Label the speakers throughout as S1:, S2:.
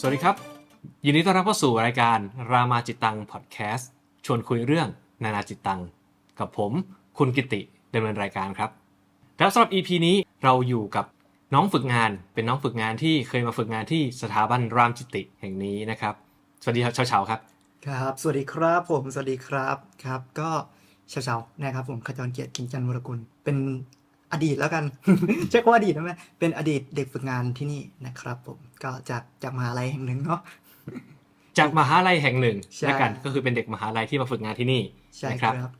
S1: สวัสดีครับ ยินดีต้อนรับเข้าสู่รายการรามาจิตตังพอดแคสต์ชวนคุยเรื่องนานาจิตตัง กับผมคุณกิติดำเนินรายการครับ แล้วสำหรับ EP นี้เราอยู่กับน้องฝึกงานเป็นน้องฝึกงานที่เคยมาฝึกงานที่สถาบันรามจิติแห่งนี้นะครับ สวัสดีครับเฉาๆครับ
S2: ครับ สวัสดีครับผมสวัสดีครับครับ ก็เช้าๆนะครับผมขจรเกียรติกินจันทร์วรกุลเป็น อดีตแล้วกัน ใช้คำว่าอดีตได้ไหมเป็นอดีตเด็กฝึกงานที่นี่นะครับ ผมก็จากจากมหาลัยแห่งหนึ่งเนาะ
S1: จากมหาลัยแห่งหนึ่ง
S2: ใช่
S1: แล้วกันก็คือเป็นเด็กมหาลัยที่มาฝึกงานที่นี่
S2: ใช่
S1: นะ
S2: ค
S1: ค
S2: รั
S1: รับบ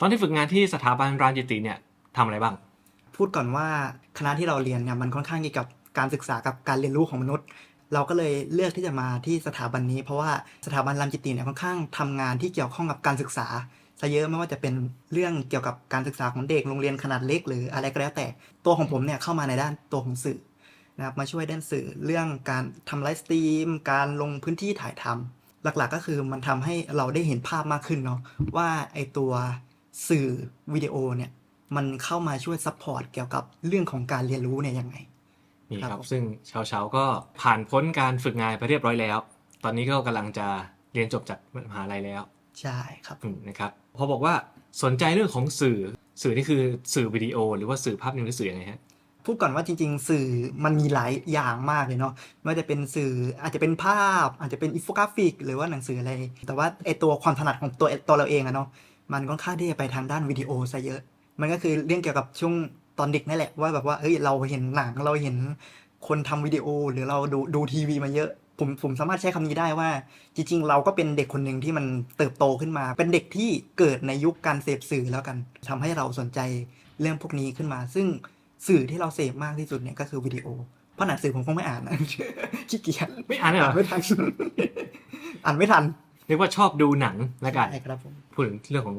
S1: ตอนที่ฝึกงานที่สถาบันรามจิติเนี่ยทำอะไรบ้าง
S2: พูดก่อนว่าคณะที่เราเรียนเนี่ยมันค่อนข้างเกี่ยวกับการศึกษากับการเรียนรู้ของมนุษย์ เราก็เลยเลือกที่จะมาที่สถาบันนี้ เพราะว่าสถาบันรามจิตติเนี่ยค่อนข้างทำงานที่เกี่ยวข้องกับการศึกษา ซะเยอะไม่ว่าจะเป็นเรื่องเกี่ยวกับการศึกษาของเด็กโรงเรียนขนาดเล็ก หรืออะไรก็แล้วแต่ตัวของผมเนี่ยเข้ามาในด้านตัวของสื่อนะครับมาช่วยด้านสื่อเรื่องการทำไลฟ์สตรีม การลงพื้นที่ถ่ายทำหลักๆก็คือมันทำให้เราได้เห็นภาพมากขึ้นเนาะว่าไอตัวสื่อวิดีโอเนี่ยมันเข้ามาช่วยซัพพอร์ตเกี่ยวกับเรื่องของการเรียนรู้เนี่ยยังไง
S1: นี่ค
S2: ครั
S1: รั
S2: บบผม
S1: ซึ่งเฉาๆก็ผ่านพ้นการฝึกงานไปเรียบร้อยแล้ว ตอนนี้ก็กำลังจะเรียนจบจากมหาลัยแล้ว
S2: ใช่ครับ
S1: อืมนะครับพอบอกว่าสนใจเรื่องของสื่อสื่อนี่คือสื่อวิดีโอ หรือว่าสื่อภาพนิ่งหรือสื่อยังไงฮะ
S2: พูดก่อนว่าจริงๆ สื่อมันมีหลายอย่างมากเลยเนาะไม่ว่าจะเป็นสื่ออาจจะเป็นภาพ อาจจะเป็นอินโฟกราฟิก หรือว่าหนังสืออะไร แต่ว่าไอตัวความถนัดของตัวตัวเราเองอะเนาะมันค่อนข้างที่จะไปทางด้านวิดีโอซะเยอะ มันก็คือเรื่องเกี่ยวกับช่วงตอนเด็กนั่นแหละว่าแบบว่าเอ้ยเราเห็นหนังเราเห็นคนทำวิดีโอหรือเราดูดูทีวีมาเยอะ ผมผมสามารถใช้คำนี้ได้ว่า จริง ๆ เราก็เป็นเด็กคนหนึ่งที่มันเติบโตขึ้นมา เป็นเด็กที่เกิดในยุคการเสพสื่อแล้วกันทำให้เราสนใจเรื่องพวกนี้ขึ้นมา ซึ่งสื่อที่เราเสพมากที่สุดเนี่ยก็คือวิดีโอเพราะหนังสือผมคงไม่อ่านนะขี้เกียจ
S1: ไม่อ่านเลยเหรอ
S2: อ่านไม่ทันอ่านไม่ทัน
S1: เรียกว่าชอบดูหนังแล้วกัน
S2: ใช่ครับผม
S1: พูดถึงเรื่องของ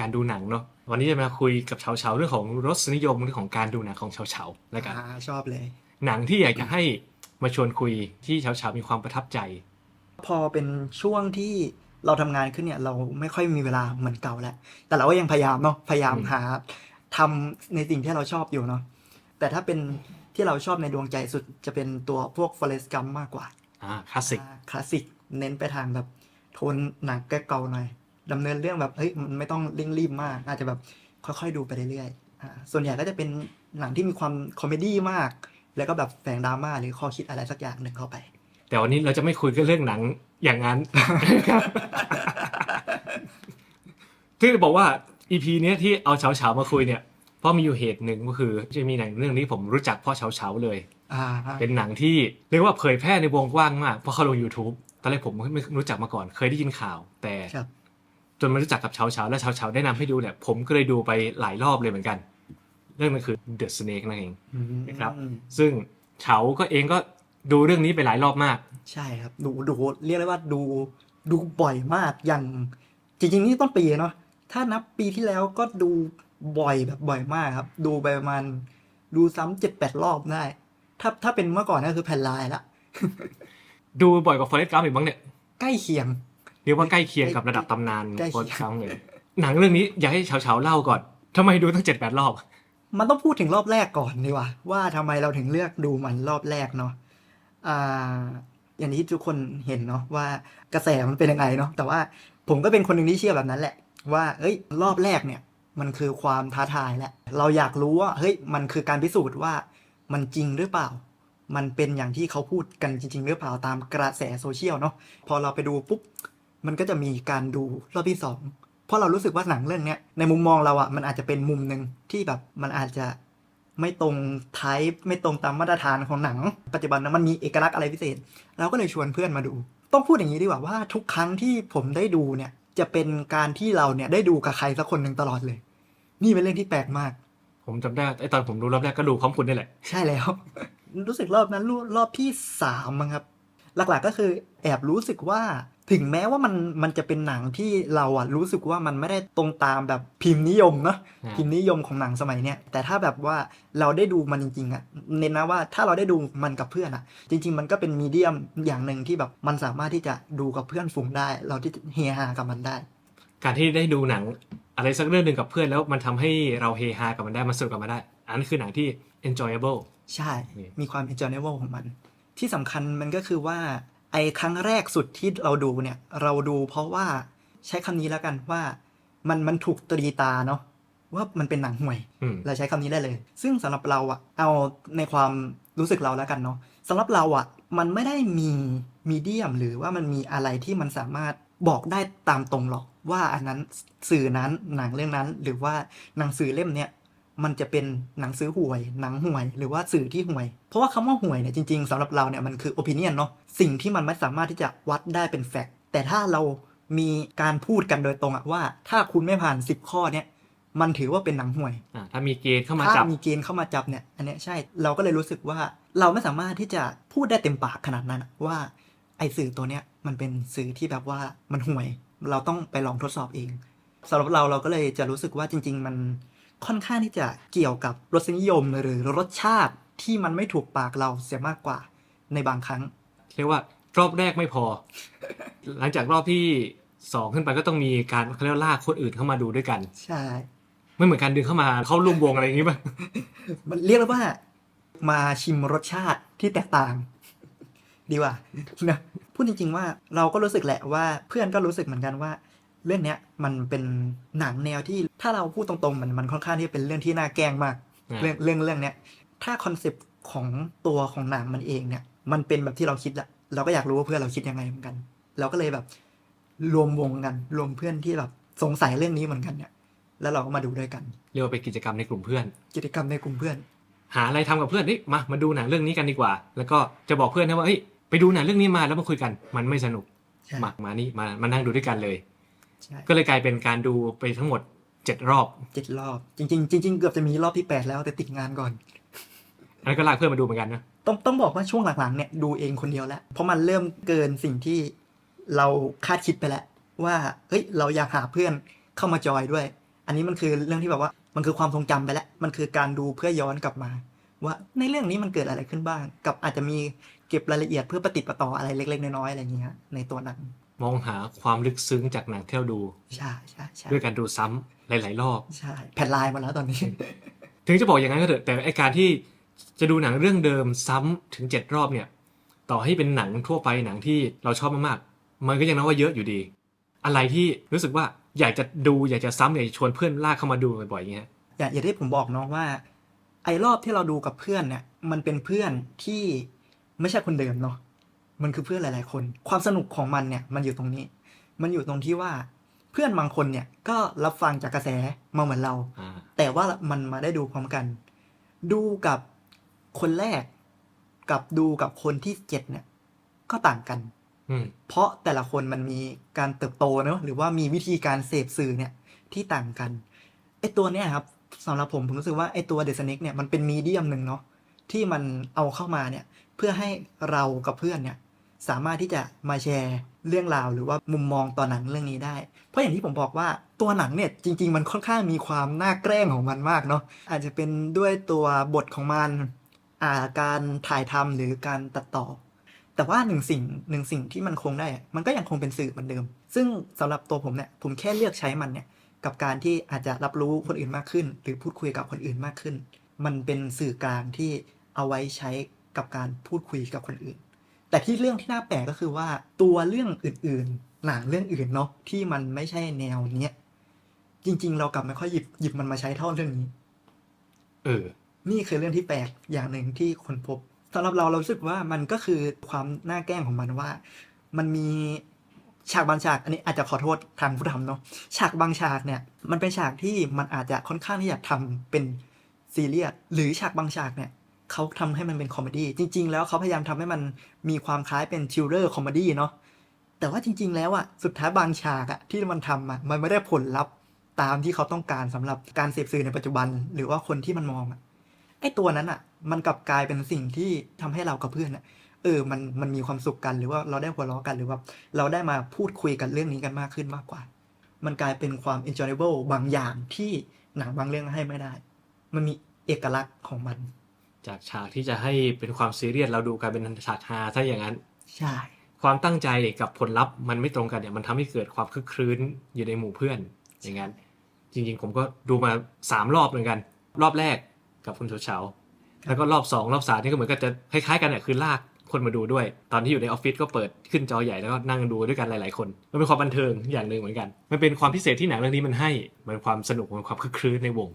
S1: การดูหนังเนาะวันนี้จะมาคุยกับเฉาๆเรื่องของรสนิยมเรื่องของการดูหนังของเฉาๆแล้วกัน
S2: อ่าชอบเลย
S1: หนังที่อยากจะให้ มาชวนคุยที่เฉาๆมีความประทับใจ
S2: พอเป็นช่วงที่เราทำงานขึ้นเนี่ยเราไม่ค่อยมีเวลาเหมือนเก่าแล้ว แต่เราก็ยังพยายามเนาะพยายาม
S1: อืม
S2: หาทำในสิ่งที่เราชอบอยู่เนาะแต่ถ้าเป็นที่เราชอบในดวงใจสุดจะเป็นตัวพวก Forest Gump มากกว่า
S1: อ่าคลาสสิก
S2: อ่าคลาสสิกเน้นไปทางแบบโทนหนังเก่าๆหน่อยดำเนินเรื่องแบบเฮ้ยมันไม่ต้องเร่งรีบมาก อาจจะแบบค่อยๆดูไปเรื่อยๆอ่าส่วนใหญ่ก็จะเป็นหนังที่มีความคอมเมดี้มาก แล้วก็แบบแฝงดราม่าหรือข้อคิดอะไรสักอย่างหนึ่งเข้าไป
S1: แต่วันนี้เราจะไม่คุยกันเรื่องหนังอย่างนั้นที่จะบอกว่า EP เนี้ยที่เอาเฉาๆมาคุยเนี่ยเพราะมีอยู่เหตุหนึ่งก็คือจะมีหนังเรื่องนี้ผมรู้จักเพราะเฉาๆเลย
S2: อ่า
S1: เป็นหนังที่เรียกว่าเผยแพร่ในวงกว้างมากเพราะเขาลง YouTube ตอนแรกผมไม่รู้จักมาก่อน เคยได้ยินข่าว แต่
S2: ครับ
S1: จนมารู้จักกับเฉาเฉาๆและเฉาเฉาๆได้นำให้ดูเนี่ยผมก็เลยดูไปหลายรอบเลยเหมือนกัน เรื่องนั้นคือ The Snake นั่นเอง
S2: อืม
S1: นะครับ ซึ่งเฉาก็เองก็ดูเรื่องนี้ไปหลายรอบมาก
S2: ใช่ครับ ดูดูเรียกได้ว่าดูดูบ่อยมากอย่างจริงๆนี่ต้นปีเนาะถ้านับปีที่แล้วก็ดูบ่อยแบบบ่อยมากครับ ดูไปประมาณดูซ้ำเจ็ดแปดรอบได้ ถ้าถ้าเป็นเมื่อก่อนก็คือแผ่นลายละ
S1: ดูบ่อยกว่า Forrest Gump อีกบ้างเนี่ย
S2: ใกล้เคียง
S1: เรียกว่าใกล้เคียงกับระดับตำนาน
S2: ใกล้เคียง
S1: Forrest Gump เลยหนังเรื่องนี้อยากให้เฉาเฉาๆเล่าก่อนทำไมดูตั้งเจ็ดแปดรอบ
S2: มันต้องพูดถึงรอบแรกก่อนดีกว่าว่าทำไมเราถึงเลือกดูมันรอบแรกเนาะอ่าอย่างที่ทุกคนเห็นเนาะว่ากระแสมันเป็นยังไงเนาะแต่ว่าผมก็เป็นคนหนึ่งที่เชื่อแบบนั้นแหละ ว่าเอ้ย รอบแรกเนี่ย มันคือความท้าทายแหละ เราอยากรู้ว่าเฮ้ยมันคือการพิสูจน์ว่ามันจริงหรือเปล่า มันเป็นอย่างที่เขาพูดกันจริง ๆ หรือเปล่าตามกระแสโซเชียลเนาะพอเราไปดูปุ๊บมันก็จะมีการดูรอบที่สอง เพราะเรารู้สึกว่าหนังเรื่องเนี้ยในมุมมองเราอะ่ะมันอาจจะเป็นมุมหนึ่งที่แบบมันอาจจะไม่ตรงไทป์ไม่ตรงตามมาตรฐานของหนัง ปัจจุบันนะมันมีเอกลักษณ์อะไรพิเศษ เราก็เลยชวนเพื่อนมาดู ต้องพูดอย่างนี้ดีกว่าว่าทุกครั้งที่ผมได้ดูเนี่ยจะเป็นการที่เราเนี่ยได้ดูกับใครสักคนหนึ่งตลอดเลย นี่เป็นเรื่องที่แปลกมาก
S1: ผมจำได้ไอตอนผมดูรอบแรกก็ดูพร้อมคุณนี่แหละ
S2: ใช่แล้ว รู้สึกรอบนั้นรอบรอบที่สามมั้งครับ หลักๆก็คือแอบรู้สึกว่า ถึงแม้ว่ามันมันจะเป็นหนังที่เราอะรู้สึกว่ามันไม่ได้ตรงตามแบบพิมพ์นิยมเนาะ
S1: อ่า
S2: พิมพ์นิยมของหนังสมัยเนี้ยแต่ถ้าแบบว่าเราได้ดูมันจริงๆอะเน้นนะว่าถ้าเราได้ดูมันกับเพื่อนอะจริง ๆ มันก็เป็นมีเดียมอย่างหนึ่งที่แบบมันสามารถที่จะดูกับเพื่อนฝูงได้ เราที่เฮฮากับมันได้
S1: การที่ได้ดูหนังอะไรสักเรื่องหนึ่งกับเพื่อนแล้วมันทำให้เราเฮฮากับมันได้มันสนุกกับมันได้ อันนั้นคือหนังที่ enjoyable
S2: ใช่
S1: นี่
S2: มีความ enjoyable ของมัน ที่สำคัญมันก็คือว่า ไอ้ครั้งแรกสุดที่เราดูเนี่ย เราดูเพราะว่าใช้คำนี้แล้วกันว่า มันมันถูกตรีตาเนาะว่ามันเป็นหนังห่วย
S1: อืม
S2: เราใช้คำนี้ได้เลย ซึ่งสำหรับเราอะเอาในความรู้สึกเราแล้วกันเนาะสำหรับเราอะมันไม่ได้มีมีเดียมหรือว่ามันมีอะไรที่มันสามารถบอกได้ตามตรงหรอกว่าอันนั้นสื่อนั้นหนังเรื่องนั้น หรือว่าหนังสือเล่มเนี้ย มันจะเป็นหนังสือห่วย หนังห่วย หรือว่าสื่อที่ห่วย เพราะว่าคำว่าห่วยเนี่ยจริงๆสำหรับเราเนี่ยมันคือ opinion เนาะสิ่งที่มันไม่สามารถที่จะวัดได้เป็นแฟกต์แต่ถ้าเรามีการพูดกันโดยตรงอะว่า ถ้าคุณไม่ผ่าน 10 ข้อเนี่ยมันถือว่าเป็นหนังห่วย
S1: อ่าถ้ามีเกณฑ์เข้ามา
S2: ถ้า
S1: จับ
S2: มีเกณฑ์เข้ามาจับเนี่ย อันเนี้ยใช่ เราก็เลยรู้สึกว่าเราไม่สามารถที่จะพูดได้เต็มปากขนาดนั้นอะว่าไอสื่อตัวเนี้ยมันเป็นสื่อที่แบบว่ามันห่วย เราต้องไปลองทดสอบเองสำหรับเราเราก็เลยจะรู้สึกว่าจริง ๆ มัน ค่อนข้างที่จะเกี่ยวกับรสนิยมหรือรสชาติที่มันไม่ถูกปากเราเสียมากกว่าในบางครั้ง
S1: เรียกว่ารอบแรกไม่พอ หลังจากรอบที่สองขึ้นไปก็ต้องมีการเขาเรียกว่าลากคนอื่นเข้ามาดูด้วยกัน
S2: ใช่
S1: ไม่เหมือนการดึงเข้ามาเข้าร่วมวงอะไรอย่างงี้ป่ะ
S2: มันเรียกได้ว่า มาชิมรสชาติที่แตกต่าง ดีกว่านะพูดจริง ๆ ว่าเราก็รู้สึกแหละว่าเพื่อนก็รู้สึกเหมือนกันว่า เรื่องเนี้ยมันเป็นหนังแนวที่ถ้าเราพูดตรงๆ มันมันค่อนข้างที่จะเป็นเรื่องที่น่าแกล้งมาก
S1: อ่า
S2: เรื่องเรื่องเรื่องเนี้ยถ้าคอนเซปต์ของตัวของหนังมันเองเนี่ย มันเป็นแบบที่เราคิดอะเราก็อยากรู้ว่าเพื่อนเราคิดยังไงเหมือนกัน เราก็เลยแบบ รวมวงกัน รวมเพื่อนที่แบบสงสัยเรื่องนี้เหมือนกันเนี่ย แล้วเราก็มาดูด้วยกัน
S1: เรียกว่าเป็นกิจกรรมในกลุ่มเพื่อน
S2: กิจกรรมในกลุ่มเพื่อน
S1: หาอะไรทำกับเพื่อนนี่มามาดูหนังเรื่องนี้กันดีกว่า แล้วก็จะบอกเพื่อนนะว่าเฮ้ยไปดูหนังเรื่องนี้มาแล้วมาคุยกัน มันไม่สนุก
S2: ใช่
S1: มามานี่มามานั่งดูด้วยกันเลย
S2: ใช่
S1: ก็เลยกลายเป็นการดูไปทั้งหมดเจ็ดรอบ
S2: เจ็ดรอบ จริง ๆ จริง ๆ เกือบจะมีรอบที่แปดแล้วแต่ติดงานก่อน
S1: อันนั้นก็ลากเพื่อนมาดูเหมือนกันนะ
S2: ต้องต้องบอกว่าช่วงหลังๆเนี่ยดูเองคนเดียวแล้ว เพราะมันเริ่มเกินสิ่งที่เราคาดคิดไปแล้ว ว่าเฮ้ยเราอยากหาเพื่อนเข้ามาจอยด้วย อันนี้มันคือเรื่องที่แบบว่ามันคือความทรงจำไปแล้ว มันคือการดูเพื่อย้อนกลับมา ว่าในเรื่องนี้มันเกิดอะไรขึ้นบ้าง กับอาจจะมีเก็บรายละเอียดเพื่อประติดประต่ออะไรเล็ก ๆ น้อยๆอะไรอย่างเงี้ยในตัวหนัง
S1: มองหาความลึกซึ้งจากหนังที่เราดู
S2: ใช่ใช่ใช่
S1: ด้วยการดูซ้ำหลาย ๆ รอบ
S2: ใช่แผ่นลายมาแล้วตอนนี้
S1: ถึงจะบอกอย่างนั้นก็เถอะแต่ไอการที่จะดูหนังเรื่องเดิมซ้ำถึงเจ็ดรอบเนี่ย ต่อให้เป็นหนังทั่วไปหนังที่เราชอบมากๆ มันก็ยังนับว่าเยอะอยู่ดี อะไรที่รู้สึกว่าอยากจะดูอยากจะซ้ำอยากจะชวนเพื่อนลากเข้ามาดูบ่อยๆอย่างเงี้ย
S2: อย่างอย่างที่ผมบอกเนาะว่า ไอ้รอบที่เราดูกับเพื่อนเนี่ย มันเป็นเพื่อนที่ไม่ใช่คนเดิมเนาะ มันคือเพื่อนหลาย ๆ คน ความสนุกของมันเนี่ยมันอยู่ตรงนี้ มันอยู่ตรงที่ว่าเพื่อนบางคนเนี่ยก็รับฟังจากกระแสมาเหมือนเรา
S1: อ่า
S2: แต่ว่ามันมาได้ดูพร้อมกัน ดูกับคนแรก กับดูกับคนที่เจ็ดเนี่ย ก็ต่างกัน
S1: อืม
S2: เพราะแต่ละคนมันมีการเติบโตเนอะหรือว่ามีวิธีการเสพสื่อเนี่ยที่ต่างกันไอตัวเนี้ยครับสำหรับผมผมรู้สึกว่าไอตัวเดซ n น c เนี่ยมันเป็นมีเดียมหนึ่งเนาะที่มันเอาเข้ามาเนี่ย เพื่อให้เรากับเพื่อนเนี่ย สามารถที่จะมาแชร์เรื่องราวหรือว่ามุมมองต่อหนังเรื่องนี้ได้ เพราะอย่างที่ผมบอกว่าตัวหนังเนี่ยจริง ๆ มันค่อนข้างมีความน่าแกล้งของมันมากเนาะอาจจะเป็นด้วยตัวบทของมันอาการถ่ายทำหรือการตัดต่อ แต่ว่าหนึ่งสิ่งหนึ่งสิ่งที่มันคงได้ มันก็ยังคงเป็นสื่อเหมือนเดิม ซึ่งสำหรับตัวผมเนี่ยผมแค่เลือกใช้มันเนี่ยกับการที่อาจจะรับรู้คนอื่นมากขึ้น หรือพูดคุยกับคนอื่นมากขึ้น มันเป็นสื่อกลางที่เอาไว้ใช้กับการพูดคุยกับคนอื่น แต่ที่เรื่องที่น่าแปลกก็คือว่าตัวเรื่องอื่นๆ หนังเรื่องอื่นเนาะที่มันไม่ใช่แนวเนี้ยจริง ๆ เรากลับไม่ค่อยหยิบหยิบมันมาใช้เท่าเรื่องนี้
S1: เออ
S2: นี่คือเรื่องที่แปลกอย่างหนึ่งที่คนพบสำหรับเราเรารู้สึกว่ามันก็คือความน่าแกล้งของมันว่า มันมีฉากบางฉากอันนี้อาจจะขอโทษทางผู้ทำเนาะฉากบางฉากเนี่ย มันเป็นฉากที่มันอาจจะค่อนข้างที่จะทำเป็นซีเรียสหรือฉากบางฉากเนี่ย เขาทำให้มันเป็นคอมเมดี้จริง ๆ แล้วเขาพยายามทำให้มันมีความคล้ายเป็นชิลเลอร์คอมเมดี้เนาะแต่ว่าจริง ๆ แล้วอะสุดท้ายบางฉากอะที่มันทำอะมันไม่ได้ผลลัพธ์ตามที่เขาต้องการสำหรับการเสพสื่อในปัจจุบัน หรือว่าคนที่มันมองอะไอ้ตัวนั้นอะมันกลับกลายเป็นสิ่งที่ทำให้เรากับเพื่อนอะเออ มัน มันมีความสุขกัน หรือว่าเราได้หัวเราะกัน หรือว่า เราได้มาพูดคุยกันเรื่องนี้กันมากขึ้นมากกว่า มันกลายเป็นความ enjoyable บางอย่างที่หนังบางเรื่องให้ไม่ได้ มันมีเอกลักษณ์ของมัน
S1: จากฉากที่จะให้เป็นความซีเรียสเราดูกลายเป็นฉากฮาถ้าอย่างนั้น
S2: ใช่
S1: ความตั้งใจกับผลลัพธ์มันไม่ตรงกันเนี่ยมันทำให้เกิดความคึกครื้นอยู่ในหมู่เพื่อนอย่างนั้น จริงๆ ผมก็ดูมาสามรอบเหมือนกัน รอบแรกกับคุณเฉาๆแล้วก็รอบสองรอบสามนี่ก็เหมือนกับจะคล้ายๆกันเนี่ยคือลากคนมาดูด้วย ตอนที่อยู่ในออฟฟิศก็เปิดขึ้นจอใหญ่แล้วก็นั่งดูด้วยกันหลาย ๆ คน มันเป็นความบันเทิงอย่างหนึ่งเหมือนกัน มันเป็นความพิเศษที่หนังเรื่องนี้มันให้ มันเป็นความสนุกมันเป็นความคึกครื้นในวง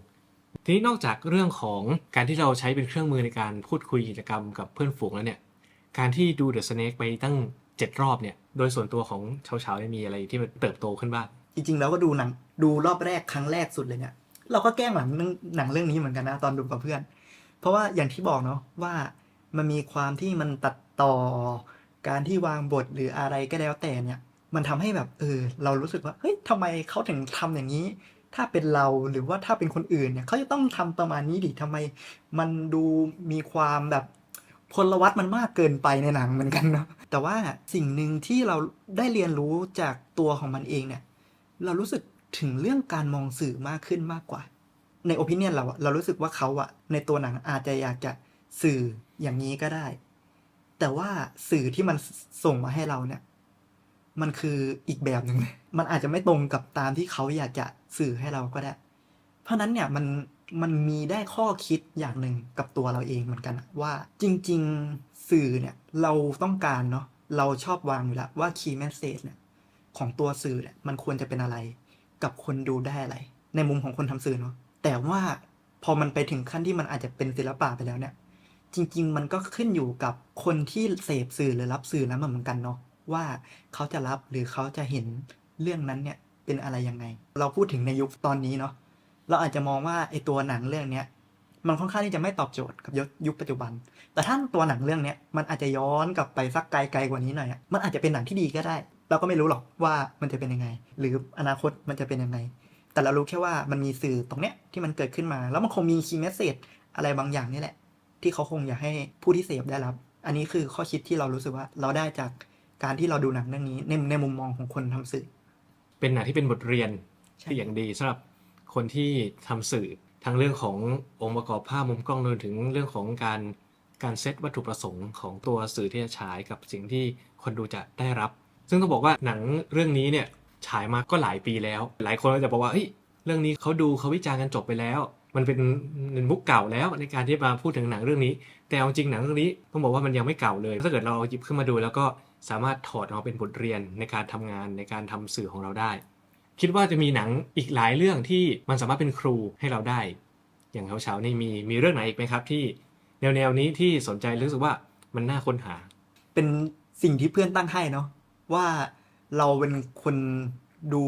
S1: ทีนี้นอกจากเรื่องของการที่เราใช้เป็นเครื่องมือในการพูดคุยกิจกรรมกับเพื่อนฝูงแล้วเนี่ย การที่ดู The Snake ไปตั้งเจ็ดรอบเนี่ย โดยส่วนตัวของเฉาๆเนี่ยมีอะไรที่มันเติบโตขึ้นบ้าง
S2: จริงๆแล้วก็ดูหนังดูรอบแรกครั้งแรกสุดเลยเนี่ย เราก็แกล้งหลังเรื่องหนังเรื่องนี้เหมือนกันนะตอนดูกับเพื่อน เพราะว่าอย่างที่บอกเนาะว่ามันมีความที่มันตัดต่อการที่วางบทหรืออะไรก็แล้วแต่เนี่ย มันทำให้แบบเออเรารู้สึกว่าเฮ้ยทำไมเขาถึงทำอย่างนี้ ถ้าเป็นเราหรือว่าถ้าเป็นคนอื่นเนี่ยเขาจะต้องทำประมาณนี้ดิทำไม มันดูมีความแบบพลวัตมันมากเกินไปในหนังเหมือนกันเนาะแต่ว่าสิ่งหนึ่งที่เราได้เรียนรู้จากตัวของมันเองเนี่ย เรารู้สึกถึงเรื่องการมองสื่อมากขึ้นมากกว่า ในโอปิเนียนเราอะเรารู้สึกว่าเขาอะในตัวหนังอาจจะอยากจะสื่ออย่างนี้ก็ได้ แต่ว่าสื่อที่มันส่งมาให้เราเนี่ย มันคืออีกแบบหนึ่งมันอาจจะไม่ตรงกับตามที่เขาอยากจะสื่อให้เราก็ได้ เพราะนั้นเนี่ยมันมันมีได้ข้อคิดอย่างหนึ่งกับตัวเราเองเหมือนกันว่าจริง ๆสื่อเนี่ยเราต้องการเนาะเราชอบวางอยู่แล้วว่า key message เนี่ยของตัวสื่อเนี่ยมันควรจะเป็นอะไร กับคนดูได้อะไร ในมุมของคนทำสื่อเนาะแต่ว่าพอมันไปถึงขั้นที่มันอาจจะเป็นศิลปะไปแล้วเนี่ย จริง ๆ มันก็ขึ้นอยู่กับคนที่เสพสื่อหรือรับสื่อนั้นเหมือนกันเนาะ ว่าเขาจะรับหรือเขาจะเห็นเรื่องนั้นเนี่ยเป็นอะไรยังไง เราพูดถึงในยุคตอนนี้เนาะเราอาจจะมองว่าไอตัวหนังเรื่องเนี้ยมันค่อนข้างที่จะไม่ตอบโจทย์กับยุคปัจจุบัน แต่ถ้าตัวหนังเรื่องเนี้ยมันอาจจะย้อนกลับไปสักไกลๆกว่านี้หน่อยมันอาจจะเป็นหนังที่ดีก็ได้ เราก็ไม่รู้หรอกว่ามันจะเป็นยังไง หรืออนาคตมันจะเป็นยังไง แต่เรารู้แค่ว่ามันมีสื่อตรงเนี้ยที่มันเกิดขึ้นมา แล้วมันคงมีคีย์เมสเซจอะไรบางอย่างนี่แหละ ที่เขาคงอยากให้ผู้ที่เสพได้รับ อันนี้คือข้อคิดที่เรารู้สึกว่าเราได้จาก การที่เราดูหนังเรื่องนี้ในในมุมมองของคนทำสื่อ
S1: เป็นหนังที่เป็นบทเรียน
S2: ใช่
S1: ที่อย่างดีสำหรับคนที่ทำสื่อทั้งเรื่องขององค์ประกอบภาพมุมกล้องรวมถึงเรื่องของการการเซตวัตถุประสงค์ของตัวสื่อที่จะฉายกับสิ่งที่คนดูจะได้รับ ซึ่งต้องบอกว่าหนังเรื่องนี้เนี่ยฉายมาก็หลายปีแล้ว หลายคนก็จะบอกว่าเฮ้ยเรื่องนี้เขาดูเขาวิจารณ์กันจบไปแล้ว มันเป็นเป็นมุกเก่าแล้วในการที่มาพูดถึงหนังเรื่องนี้ แต่เอาจริงหนังเรื่องนี้ต้องบอกว่ามันยังไม่เก่าเลย ถ้าเกิดเราหยิบขึ้นมาดูแล้วก็ สามารถถอดเอาเป็นบทเรียนในการทำงานในการทำสื่อของเราได้ คิดว่าจะมีหนังอีกหลายเรื่องที่มันสามารถเป็นครูให้เราได้ อย่างเช้าๆนี่มีมีเรื่องไหนอีกไหมครับที่แนวแนวๆนี้ที่สนใจรู้สึกว่ามันน่าค้นหา
S2: เป็นสิ่งที่เพื่อนตั้งให้เนาะว่าเราเป็นคนดู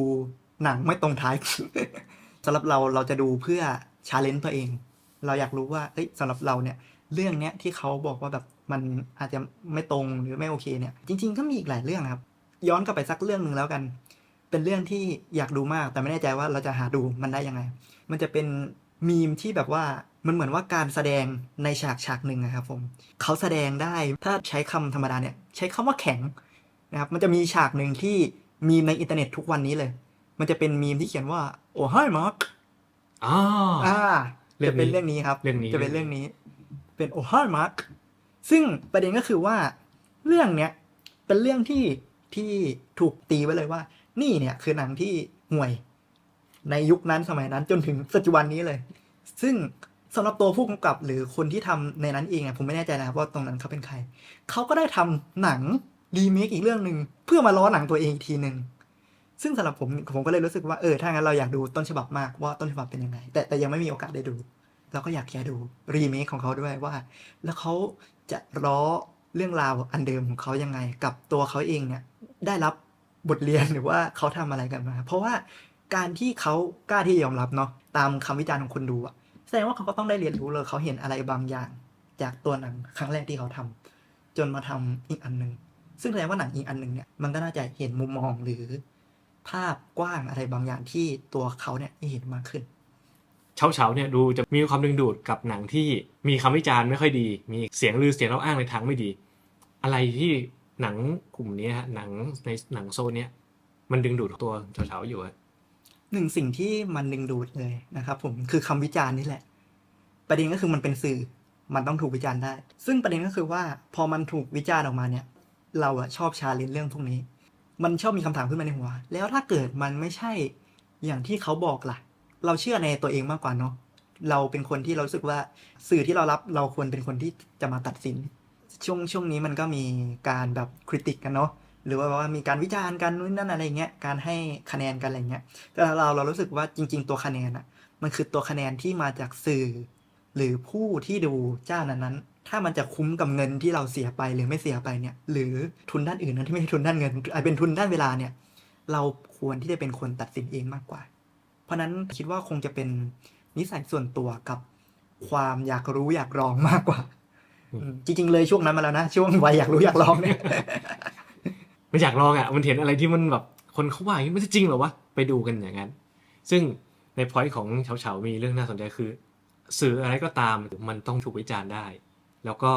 S2: หนังไม่ตรงท้ายสำหรับเราเราจะดูเพื่อชาเลนจ์ตัวเอง เราอยากรู้ว่าเอ้ยสำหรับเราเนี่ย เรื่องเนี้ยที่เขาบอกว่าแบบมันอาจจะไม่ตรงหรือไม่โอเคเนี่ย จริง ๆ ก็มีอีกหลายเรื่องนะครับ ย้อนกลับไปสักเรื่องหนึ่งแล้วกัน เป็นเรื่องที่อยากดูมากแต่ไม่แน่ใจว่าเราจะหาดูมันได้ยังไง มันจะเป็นมีมที่แบบว่ามันเหมือนว่าการแสดงในฉากฉากหนึ่งนะครับผมเขาแสดงได้ถ้าใช้คำธรรมดาเนี่ยใช้คำว่าแข็งนะครับมันจะมีฉากหนึ่งที่มีในอินเทอร์เน็ตทุกวันนี้เลย มันจะเป็นมีมที่เขียนว่าโอ้ไฮมาร์ก
S1: อ๋อ
S2: อ่า
S1: เรื่อง
S2: จะ
S1: นี้
S2: เป็นเรื่องนี้ครับ
S1: เรื่องนี้
S2: จะเป็นเรื่องนี้ เป็นโอฮาร์มาร์กซึ่งประเด็นก็คือว่าเรื่องเนี้ยเป็นเรื่องที่ที่ถูกตีไว้เลยว่า นี่เนี่ยคือหนังที่ห่วย ในยุคนั้นสมัยนั้นจนถึงปัจจุบันนี้เลย ซึ่งสำหรับตัวผู้กำกับหรือคนที่ทำในนั้นเองอะผมไม่แน่ใจนะครับว่าตรงนั้นเขาเป็นใคร เขาก็ได้ทำหนังรีเมคอีกเรื่องหนึ่งเพื่อมาล้อหนังตัวเองอีกทีหนึ่งซึ่งสำหรับผมผมก็เลยรู้สึกว่าเออถ้างั้นเราอยากดูต้นฉบับมากว่าต้นฉบับเป็นยังไง แต่แต่ยังไม่มีโอกาสได้ดู เราก็อยากจะดูรีเมคของเขาด้วยว่า แล้วเขาจะล้อเรื่องราวอันเดิมของเขายังไง กับตัวเขาเองเนี่ยได้รับบทเรียนหรือว่าเขาทำอะไรกันมา เพราะว่าการที่เขากล้าที่ยอมรับเนาะตามคำวิจารณ์ของคนดูอะแสดงว่าเขาก็ต้องได้เรียนรู้เลยเขาเห็นอะไรบางอย่าง จากตัวหนังครั้งแรกที่เขาทำจนมาทำอีกอันหนึ่งซึ่งแสดงว่าหนังอีกอันหนึ่งเนี่ยมันก็น่าจะเห็นมุมมองหรือ ภาพกว้างอะไรบางอย่างที่ตัวเขาเนี่ยเห็นมากขึ้น
S1: เช้าๆเนี่ยดูจะมีความดึงดูดกับหนังที่มีคำวิจารณ์ไม่ค่อยดี มีเสียงลือเสียงเล่าอ้างในทางไม่ดี อะไรที่หนังกลุ่มนี้ฮะหนังในหนังโซนเนี้ยมันดึงดูดตัวเช้าๆอยู่อะ
S2: หนึ่งสิ่งที่มันดึงดูดเลยนะครับผมคือคำวิจารณ์นี่แหละ ประเด็นก็คือมันเป็นสื่อ มันต้องถูกวิจารณ์ได้ ซึ่งประเด็นก็คือว่าพอมันถูกวิจารณ์ออกมาเนี่ย เราอะชอบชาเลนเรื่องพวกนี้ มันชอบมีคำถามขึ้นมาในหัว แล้วถ้าเกิดมันไม่ใช่อย่างที่เขาบอกล่ะ เราเชื่อในตัวเองมากกว่าเนาะเราเป็นคนที่เราสึกว่าสื่อที่เรารับเราควรเป็นคนที่จะมาตัดสิน ช่วงช่วงนี้มันก็มีการแบบคริติกกันเนาะหรือว่าว่ามีการวิจารณ์กันนู่นนั่นอะไรเงี้ยการให้คะแนนกันอะไรเงี้ยแต่เราเรารู้สึกว่าจริง ๆ ตัวคะแนนอะมันคือตัวคะแนนที่มาจากสื่อ หรือผู้ที่ดูเจ้านั้นๆ ถ้ามันจะคุ้มกับเงินที่เราเสียไปหรือไม่เสียไปเนี่ยหรือทุนด้านอื่นนั้นที่ไม่ใช่ทุนด้านเงินอาจเป็นทุนด้านเวลาเนี่ยเราควรที่จะเป็นคนตัดสินเองมากกว่า เพราะนั้นคิดว่าคงจะเป็นนิสัยส่วนตัวกับความอยากรู้อยากลองมากกว่า
S1: อืม
S2: อืมจริง ๆ เลยช่วงนั้นมาแล้วนะ ช่วงวัยอยากรู้อยากลองเนี่ย
S1: มันอยากลองอะมันเห็นอะไรที่มันแบบคนเขาว่าอย่างนี้มันจะจริงเหรอวะไปดูกันอย่างนั้น ซึ่งในพอยต์ของเฉาเฉาๆมีเรื่องน่าสนใจคือ สื่ออะไรก็ตามมันต้องถูกวิจารณ์ได้ แล้วก็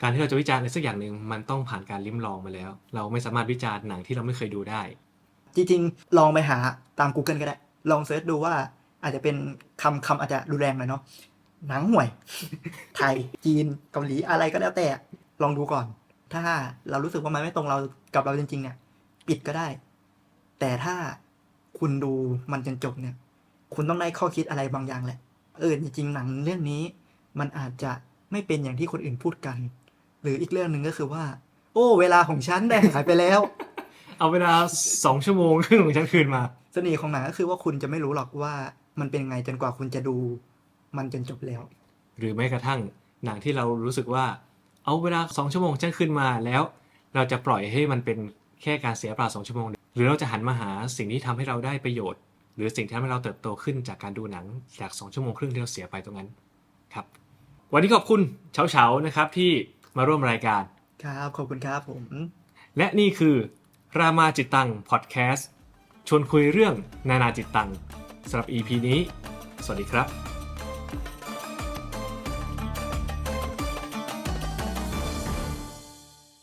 S1: การที่เราจะวิจารณ์อะไรสักอย่างหนึ่งมันต้องผ่านการลิ้มลองมาแล้ว เราไม่สามารถวิจารณ์หนังที่เราไม่เคยดูได้
S2: จริงๆ ลองไปหาตาม Google ก็ได้ ลองเซิร์ชดูว่าอาจจะเป็นคำคำอาจจะรุนแรงหน่อยเนาะหนังห่วย ไทยจีนเกาหลีอะไรก็แล้วแต่ลองดูก่อน ถ้าเรารู้สึกว่ามันไม่ตรงเรากับเราจริง ๆ เนี่ย ปิดก็ได้ แต่ถ้าคุณดูมันจนจบเนี่ย คุณต้องได้ข้อคิดอะไรบางอย่างแหละ เออจริงๆหนังเรื่องนี้ มันอาจจะไม่เป็นอย่างที่คนอื่นพูดกัน หรืออีกเรื่องหนึ่งก็คือว่า โอ้ เวลาของฉันได้หายไปแล้ว
S1: เอาเวลาสองชั่วโมงครึ่งของฉันคืนมา
S2: เสน่ห์ของหนังก็คือว่าคุณจะไม่รู้หรอกว่ามันเป็นไงจนกว่าคุณจะดู มันจนจบแล้ว
S1: หรือแม้กระทั่งหนังที่เรารู้สึกว่า เอาเวลาสองชั่วโมงฉันขึ้นมาแล้ว เราจะปล่อยให้มันเป็นแค่การเสียเปล่าสองชั่วโมง หรือเราจะหันมาหาสิ่งที่ทำให้เราได้ประโยชน์ หรือสิ่งที่ทำให้เราเติบโตขึ้นจากการดูหนังจากสองชั่วโมงครึ่งที่เราเสียไปตรงนั้นครับ วันนี้ขอบคุณเฉาเฉาๆนะครับที่มาร่วมรายการ
S2: ครับขอบคุณครับผม
S1: และนี่คือรามาจิตตังพอดแคสต์ ชวนคุยเรื่องนานาจิตตังสำหรับ EP นี้ สวัสดีครับ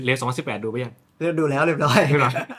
S1: เรียน2018ดูไปยัง
S2: เรียบดูแล้วเรียบร้อย
S1: เรียบร้อย